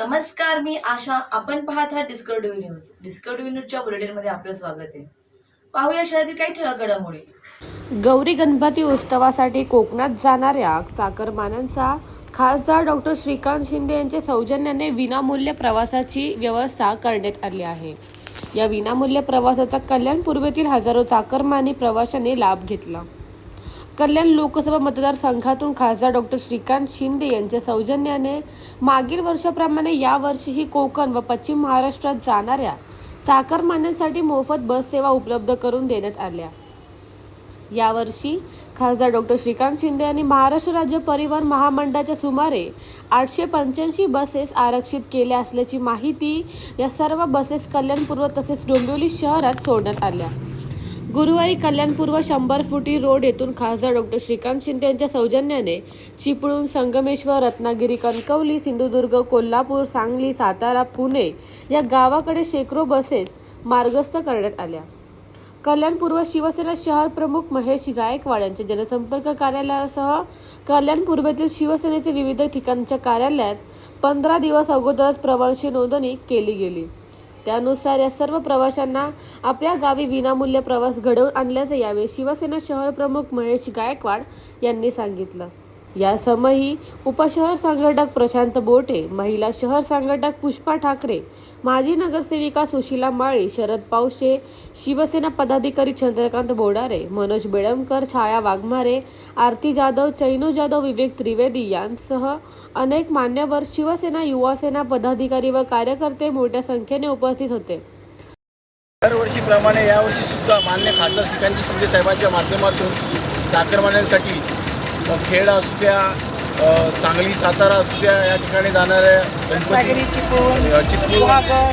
नमस्कार मी आशा. आपण पाहत आहात डिस्कवरी न्यूज डिस्कवरी न्यूजच्या बुलेटिनमध्ये आपलं स्वागत आहे. पाहूया शहरातील काही ठळक घडामोडी. गौरी गणपती उत्सवासाठी कोकणात जाणाऱ्या चाकरमान्यांचा खासदार डॉक्टर श्रीकांत शिंदे यांच्या सौजन्याने विनामूल्य प्रवासाची व्यवस्था करण्यात आली आहे. या विनामूल्य प्रवासाचा कल्याण पूर्वेतील हजारो चाकरमानी प्रवाशांनी लाभ घेतला. कल्याण लोकसभा मतदारसंघातून खासदार डॉक्टर श्रीकांत शिंदे यांच्या सौजन्याने मागील वर्षाप्रमाणे यावर्षीही कोकण व पश्चिम महाराष्ट्रात जाणाऱ्या चाकरमान्यांसाठी मोफत बस सेवा उपलब्ध करून देण्यात आल्या. यावर्षी खासदार डॉक्टर श्रीकांत शिंदे यांनी महाराष्ट्र राज्य परिवहन महामंडळाच्या सुमारे आठशे पंच्याऐंशी बसेस आरक्षित केल्या असल्याची माहिती या सर्व बसेस कल्याणपूर्व तसेच डोंबिवली शहरात सोडण्यात आल्या. गुरुवारी कल्याणपूर्व शंभर फुटी रोड येथून खासदार डॉक्टर श्रीकांत शिंदे यांच्या सौजन्याने चिपळूण संगमेश्वर रत्नागिरी कणकवली सिंधुदुर्ग कोल्हापूर सांगली सातारा पुणे या गावाकडे शेकडो बसेस मार्गस्थ करण्यात आल्या. कल्याण पूर्व शिवसेना शहर प्रमुख महेश गायकवाड यांच्या जनसंपर्क कार्यालयासह कल्याण पूर्वेतील शिवसेनेचे विविध ठिकाणच्या कार्यालयात पंधरा दिवस अगोदरच प्रवासी नोंदणी केली गेली. त्यानुसार या सर्व प्रवाशांना आपल्या गावी विनामूल्य प्रवास घडवून आणल्याचे यावेळी शिवसेना शहर प्रमुख महेश गायकवाड यांनी सांगितलं. या समयी उपशहर संघटक प्रशांत बोटे महिला शहर संघटक पुष्पा ठाकरे माजी नगरसेविका सुशीला माळी शरद पावशे शिवसेना पदाधिकारी चंद्रकांत बोडारे मनोज बेळमकर छाया वाघमारे आरती जाधव चैनू जाधव विवेक त्रिवेदी यांसह अनेक मान्यवर शिवसेना युवासेना पदाधिकारी व कार्यकर्ते मोठ्या संख्येने उपस्थित होते. दरवर्षीप्रमाणे यावर्षी सुद्धा मान्य खासदार श्रीकांतजी शिंदे साहेबांच्या माध्यमातून चाकरमान्यांसाठी खेड असू द्या सांगली सातारा असू द्या या ठिकाणी जाणाऱ्या चिपळूण,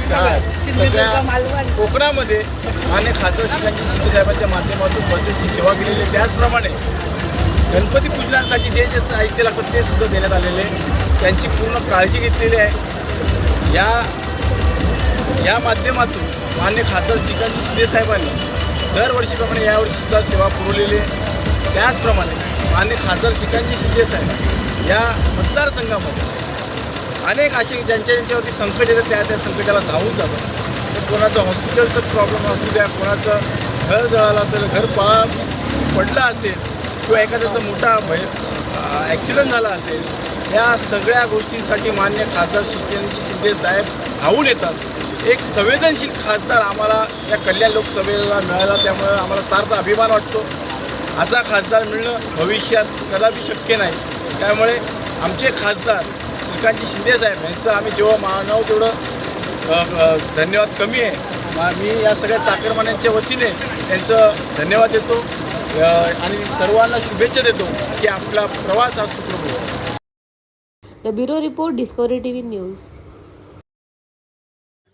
सगळ्या मालवण. कोकणामध्ये मान्य खासदार श्रीकांतजी शिंदे साहेबांच्या माध्यमातून बसेसची सेवा केलेली आहे त्याचप्रमाणे गणपती पूजनासाठी जे जे साहित्य लागतं ते सुद्धा देण्यात आलेले आहे. त्यांची पूर्ण काळजी घेतलेली आहे या या माध्यमातून मान्य खासदार श्रीकांत शिंदे साहेबांनी दरवर्षीप्रमाणे यावर्षी सुद्धा सेवा पुरवलेली आहे त्याचप्रमाणे मान्य खासदार श्रीकांतजी शिंदे साहेब या मतदारसंघामध्ये अनेक असे ज्यांच्या ज्यांच्यावरती संकट येतं त्या त्या संकटाला धावून जातात. तर कोणाचं हॉस्पिटलचं प्रॉब्लेम असू द्या कोणाचं घर जळालं असेल घर पळा पडलं असेल किंवा एखाद्याचा मोठा भय ॲक्सिडेंट झाला असेल या सगळ्या गोष्टींसाठी मान्य खासदार शिंदे शिंदे साहेब धावून येतात. एक संवेदनशील खासदार आम्हाला या कल्याण लोकसभेला मिळाला त्यामुळे आम्हाला सार्थ अभिमान वाटतो. असा खासदार मिळणं भविष्यात कदापि शक्य नाही. त्यामुळे आमचे खासदार श्रीकांतजी शिंदेसाहेब यांचं आम्ही जेव्हा मानव तेवढं धन्यवाद कमी आहे. मी या सगळ्या चाकरमान्यांच्या वतीने त्यांचं धन्यवाद देतो. आणि सर्वांना शुभेच्छा देतो की आपला प्रवास हा सुखरूप हो the bureau report Discovery TV news.